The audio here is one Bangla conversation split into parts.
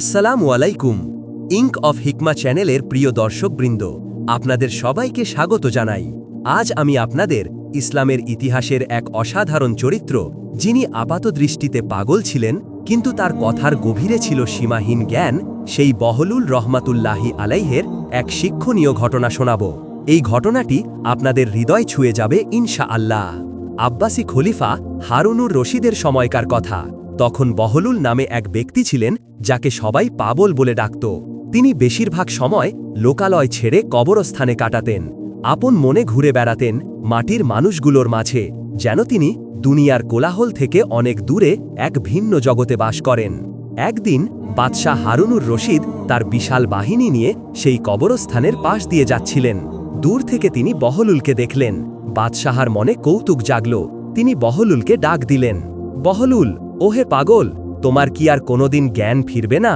আসসালামু আলাইকুম, ইঙ্ক অফ হিকমা চ্যানেলের প্রিয় দর্শকবৃন্দ, আপনাদের সবাইকে স্বাগত জানাই। আজ আমি আপনাদের ইসলামের ইতিহাসের এক অসাধারণ চরিত্র, যিনি আপাত দৃষ্টিতে পাগল ছিলেন, কিন্তু তার কথার গভীরে ছিল সীমাহীন জ্ঞান, সেই বহলুল রহমাতুল্লাহি আলাইহের এক শিক্ষণীয় ঘটনা শোনাব। এই ঘটনাটি আপনাদের হৃদয় ছুঁয়ে যাবে ইনশা আল্লাহ আব্বাসি খলিফা হারুনুর রশিদের সময়কার কথা। তখন বহলুল নামে এক ব্যক্তি ছিলেন, যাকে সবাই পাবল বলে ডাকত। তিনি বেশিরভাগ সময় লোকালয় ছেড়ে কবরস্থানে কাটাতেন। আপন মনে ঘুরে বেড়াতেন মাটির মানুষগুলোর মাঝে, যেন তিনি দুনিয়ার কোলাহল থেকে অনেক দূরে এক ভিন্ন জগতে বাস করেন। একদিন বাদশাহ হারুনুর রশিদ তার বিশাল বাহিনী নিয়ে সেই কবরস্থানের পাশ দিয়ে যাচ্ছিলেন। দূর থেকে তিনি বহলুলকে দেখলেন। বাদশাহার মনে কৌতুক জাগল। তিনি বহলুলকে ডাক দিলেন, বহলুল ওহে পাগল, তোমার কি আর কোনোদিন জ্ঞান ফিরবে না?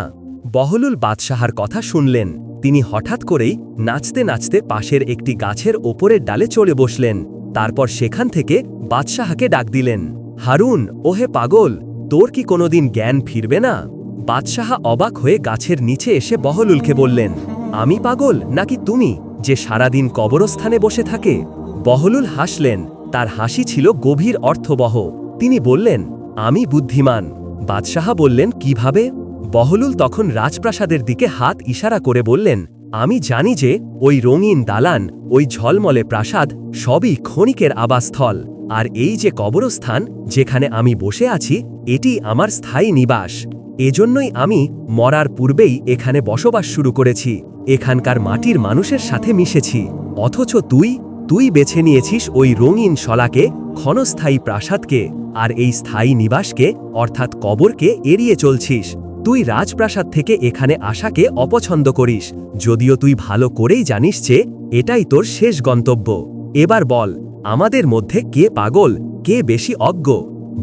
বহলুল বাদশাহার কথা শুনলেন। তিনি হঠাৎ করেই নাচতে নাচতে পাশের একটি গাছের ওপরের ডালে চলে বসলেন। তারপর সেখান থেকে বাদশাহাকে ডাক দিলেন, হারুন, ওহে পাগল, তোর কি কোনোদিন জ্ঞান ফিরবে না? বাদশাহা অবাক হয়ে গাছের নিচে এসে বহলুলকে বললেন, আমি পাগল নাকি তুমি, যে সারাদিন কবরস্থানে বসে থাকে? বহলুল হাসলেন, তার হাসি ছিল গভীর অর্থবহ। তিনি বললেন আমি বুদ্ধিমান। বাদশাহা বললেন, কীভাবে? বহলুল তখন রাজপ্রাসাদের দিকে হাত ইশারা করে বললেন, আমি জানি যে ওই রঙিন দালান, ওই ঝলমলে প্রাসাদ, সবই ক্ষণিকের আবাসস্থল। আর এই যে কবরস্থান, যেখানে আমি বসে আছি, এটি আমার স্থায়ী নিবাস। এজন্যই আমি মরার পূর্বেই এখানে বসবাস শুরু করেছি। এখানকার মাটির মানুষের সাথে মিশেছি। অথচ তুই তুই বেছে নিয়েছিস ওই রঙিন শলাকে ক্ষণস্থায়ী প্রাসাদকে আর এই স্থায়ী নিবাসকে, অর্থাৎ কবরকে, এড়িয়ে চলছিস। তুই রাজপ্রাসাদ থেকে এখানে আসাকে অপছন্দ করিস। যদিও তুই ভালো করেই জানিস যে, এটাই তোর শেষ গন্তব্য। এবার বল, আমাদের মধ্যে কে পাগল, কে বেশি অজ্ঞ?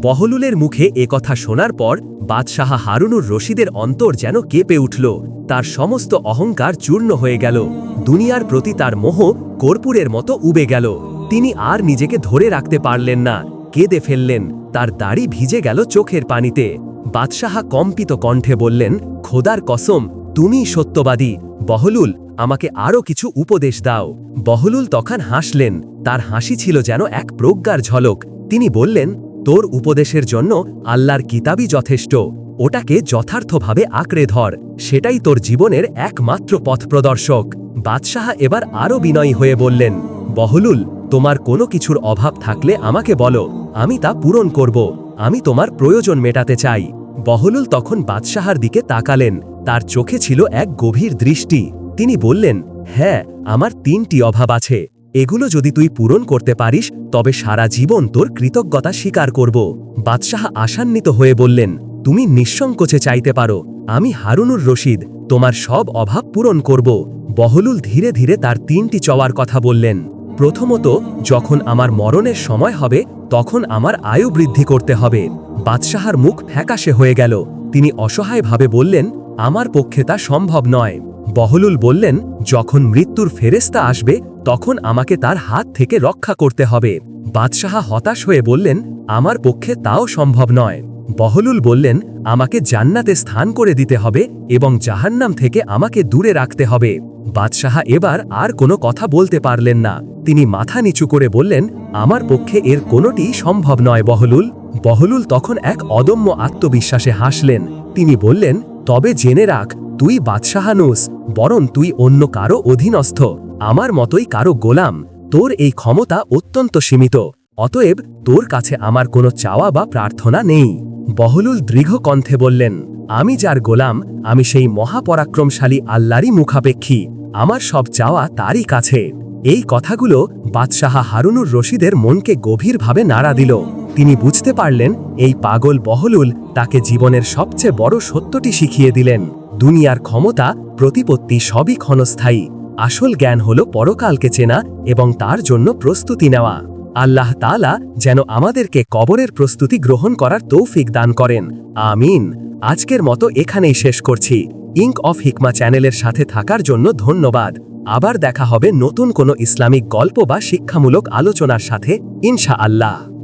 বহলুলের মুখে কথা শোনার পর বাদশাহ হারুনুর রশিদের অন্তর যেন কেঁপে উঠল। তার সমস্ত অহংকার চূর্ণ হয়ে গেল। দুনিয়ার প্রতি তার মোহ কর্পূরের মতো উবে গেল। তিনি আর নিজেকে ধরে রাখতে পারলেন না। কেঁদে ফেললেন। তার দাড়ি ভিজে গেল চোখের পানিতে। বাদশাহা কম্পিত কণ্ঠে বললেন, খোদার কসম, তুমি সত্যবাদী। বহলুল, আমাকে আরও কিছু উপদেশ দাও। বহলুল তখন হাসলেন। তার হাসি ছিল যেন এক প্রজ্ঞার ঝলক। তিনি বললেন, তোর উপদেশের জন্য আল্লাহর কিতাবই যথেষ্ট। ওটাকে যথার্থভাবে আঁকড়ে ধর। সেটাই তোর জীবনের একমাত্র পথ প্রদর্শক বাদশাহ এবার আরও বিনয়ী হয়ে বললেন, বহলুল তোমার কোনো কিছুর অভাব থাকলে আমাকে বলো, আমি তা পূরণ করব। আমি তোমার প্রয়োজন মেটাতে চাই। বহলুল তখন বাদশাহার দিকে তাকালেন। তার চোখে ছিল এক গভীর দৃষ্টি। তিনি বললেন হ্যাঁ আমার তিনটি অভাব আছে। এগুলো যদি তুই পূরণ করতে পারিস, তবে সারা জীবন তোর কৃতজ্ঞতা স্বীকার করব। বাদশাহ আশান্বিত হয়ে বললেন, তুমি নিঃসংকোচে চাইতে পারো। আমি হারুনুর রশিদ, তোমার সব অভাব পূরণ করব। বহলুল ধীরে ধীরে তার তিনটি চওয়ার কথা বললেন। প্রথমত, যখন আমার মরণের সময় হবে, তখন আমার আয়ু বৃদ্ধি করতে হবে। বাদশাহার মুখ ফ্যাকাশে হয়ে গেল। তিনি অসহায়ভাবে বললেন, আমার পক্ষে তা সম্ভব নয়। বহলুল বললেন, যখন মৃত্যুর ফেরেস্তা আসবে, তখন আমাকে তার হাত থেকে রক্ষা করতে হবে। বাদশাহা হতাশ হয়ে বললেন, আমার পক্ষে তাও সম্ভব নয়। বহলুল বললেন, আমাকে জান্নাতে স্থান করে দিতে হবে এবং জাহান্নাম থেকে আমাকে দূরে রাখতে হবে। বাদশাহা এবার আর কোনো কথা বলতে পারলেন না। তিনি মাথা নিচু করে বললেন, আমার পক্ষে এর কোনোটি সম্ভব নয় বহলুল। বহলুল তখন এক অদম্য আত্মবিশ্বাসে হাসলেন। তিনি বললেন, তবে জেনে রাখ, তুই বাদশাহানুস বরং তুই অন্য কারও অধীনস্থ। আমার মতোই কারও গোলাম। তোর এই ক্ষমতা অত্যন্ত সীমিত। অতএব তোর কাছে আমার কোনো চাওয়া বা প্রার্থনা নেই। বহলুল দৃঢ় কণ্ঠে বললেন, আমি যার গোলাম, আমি সেই মহাপরাক্রমশালী আল্লাহরই মুখাপেক্ষী। আমার সব চাওয়া তারই কাছে। এই কথাগুলো বাদশাহা হারুনুর রশিদের মনকে গভীরভাবে নাড়া দিল। তিনি বুঝতে পারলেন, এই পাগল বহলুল তাকে জীবনের সবচেয়ে বড় সত্যটি শিখিয়ে দিলেন। দুনিয়ার ক্ষমতা, প্রতিপত্তি সবই ক্ষণস্থায়ী। আসল জ্ঞান হল পরকালকে চেনা এবং তার জন্য প্রস্তুতি নেওয়া। আল্লাহ তালা যেন আমাদেরকে কবরের প্রস্তুতি গ্রহণ করার তৌফিক দান করেন। আমিন। আজকের মতো এখানেই শেষ করছি। ইঙ্ক অফ হিকমা চ্যানেলের সাথে থাকার জন্য ধন্যবাদ। আবার দেখা হবে নতুন কোনো ইসলামিক গল্প বা শিক্ষামূলক আলোচনার সাথে। ইনশা আল্লাহ